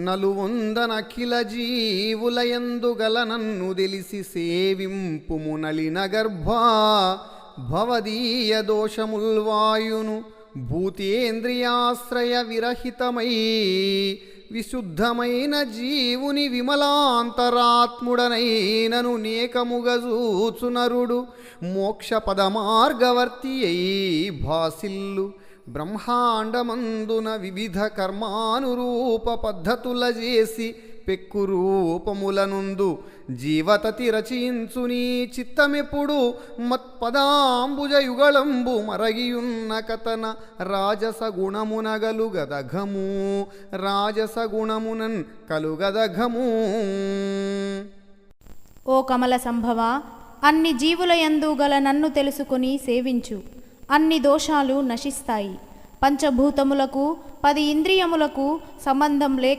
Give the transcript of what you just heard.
నలువొందనఖిల జీవులయందుగల నన్ను తెలిసి సేవింపుము నలిన గర్భా భవదీయ దోషముల్వాయును భూతేంద్రియాశ్రయ విరహితమై విశుద్ధమైన జీవుని విమలాంతరాత్ముడనైనను నేకముగజూచునరుడు మోక్ష పదమార్గవర్తి అయి భాసిల్లు బ్రహ్మాండమందున వివిధ కర్మానురూప పద్ధతుల చేసి పెక్కు రూపములనుందు జీవతతి రచించు నీ చిత్తమెప్పుడు మత్పదాంబుజయుగళంబు మరగియున్న కథన రాజస గుణమున గలుగదఘము కలుగదఘము. ఓ కమల సంభవ అన్ని జీవుల యందు గల నన్ను తెలుసుకుని సేవించు. అన్ని దోషాలు నశిస్తాయి. పంచభూతములకు పది ఇంద్రియములకు సంబంధం లేక